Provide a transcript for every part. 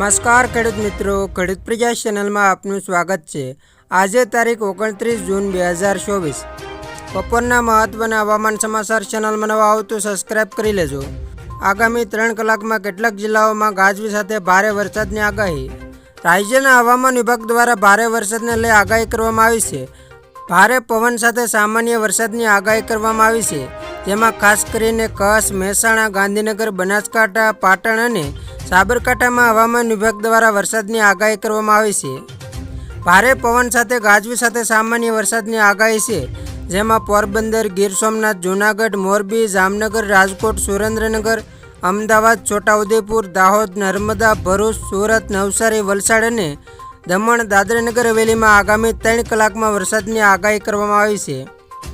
નમસ્કાર, ખેડૂત મિત્રો. ખેડૂત પ્રજા ચેનલમાં આપનું સ્વાગત છે. આજે તારીખ ઓગણત્રીસ જૂન બે હજાર ચોવીસ. બપોરના મહત્વના હવામાન સમાચાર ચેનલમાં નવા આવો તો સબસ્ક્રાઇબ કરી લેજો. આગામી ત્રણ કલાકમાં કેટલાક જિલ્લાઓમાં ગાજવી સાથે ભારે વરસાદની આગાહી. રાજ્યના હવામાન વિભાગ દ્વારા ભારે વરસાદને લઈ આગાહી કરવામાં આવી છે. ભારે પવન સાથે સામાન્ય વરસાદની આગાહી કરવામાં આવી છે. જેમાં ખાસ કરીને કચ્છ, મહેસાણા, ગાંધીનગર, બનાસકાંઠા, પાટણ અને સાબરકાંઠામાં હવામાન વિભાગ દ્વારા વરસાદની આગાહી કરવામાં આવી છે. ભારે પવન સાથે ગાજવી સાથે સામાન્ય વરસાદની આગાહી છે, જેમાં પોરબંદર, ગીર સોમનાથ, જૂનાગઢ, મોરબી, જામનગર, રાજકોટ, સુરેન્દ્રનગર, અમદાવાદ, છોટાઉદેપુર, દાહોદ, નર્મદા, ભરૂચ, સુરત, નવસારી, વલસાડ અને દમણ, દાદરાનગર હવેલીમાં આગામી ત્રણ કલાકમાં વરસાદની આગાહી કરવામાં આવી છે.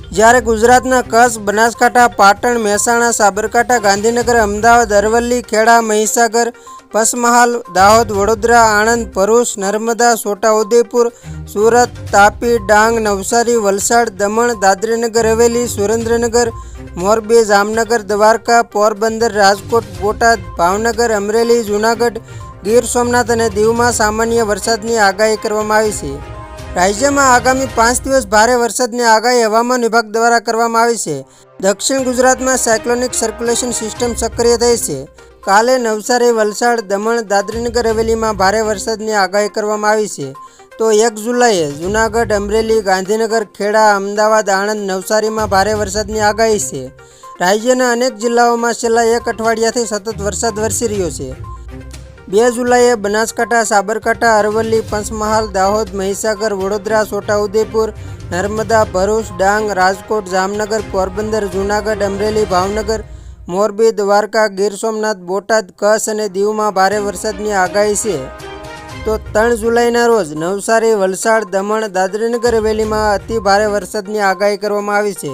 જ્યારે ગુજરાતના કચ્છ, બનાસકાંઠા, પાટણ, મહેસાણા, સાબરકાંઠા, ગાંધીનગર, અમદાવાદ, અરવલ્લી, ખેડા, મહીસાગર, પસમહાલ, દાહોદ, વડોદરા, આણંદ, ભરૂચ, નર્મદા, છોટાઉદેપુર, સુરત, તાપી, ડાંગ, નવસારી, વલસાડ, દમણ, દાદરીનગર, હવેલી, સુરેન્દ્રનગર, મોરબી, જામનગર, દ્વારકા, પોરબંદર, રાજકોટ, બોટાદ, ભાવનગર, અમરેલી, જૂનાગઢ, ગીર સોમનાથ અને દીવમાં સામાન્ય વરસાદની આગાહી કરવામાં આવી છે. રાજ્યમાં આગામી પાંચ દિવસ ભારે વરસાદની આગાહી હવામાન વિભાગ દ્વારા કરવામાં આવી છે. દક્ષિણ ગુજરાતમાં સાયક્લોનિક સર્ક્યુલેશન સિસ્ટમ સક્રિય થઈ છે. કાલે નવસારી, વલસાડ, દમણ, દાદરીનગર હવેલીમાં ભારે વરસાદની આગાહી કરવામાં આવી છે. તો એક જુલાઈએ જૂનાગઢ, અમરેલી, ગાંધીનગર, ખેડા, અમદાવાદ, આણંદ, નવસારીમાં ભારે વરસાદની આગાહી છે. રાજ્યના અનેક જિલ્લાઓમાં છેલ્લા એક અઠવાડિયાથી સતત વરસાદ વરસી રહ્યો છે. બે જુલાઈએ બનાસકાંઠા, સાબરકાંઠા, અરવલ્લી, પંચમહાલ, દાહોદ, મહીસાગર, વડોદરા, છોટાઉદેપુર, નર્મદા, ભરૂચ, ડાંગ, રાજકોટ, જામનગર, પોરબંદર, જૂનાગઢ, અમરેલી, ભાવનગર, મોરબી, દ્વારકા, ગીર સોમનાથ, બોટાદ, કચ્છ અને દીવમાં ભારે વરસાદની આગાહી છે. તો ત્રણ જુલાઈના રોજ નવસારી, વલસાડ, દમણ, દાદરીનગર હવેલીમાં અતિ ભારે વરસાદની આગાહી કરવામાં આવી છે.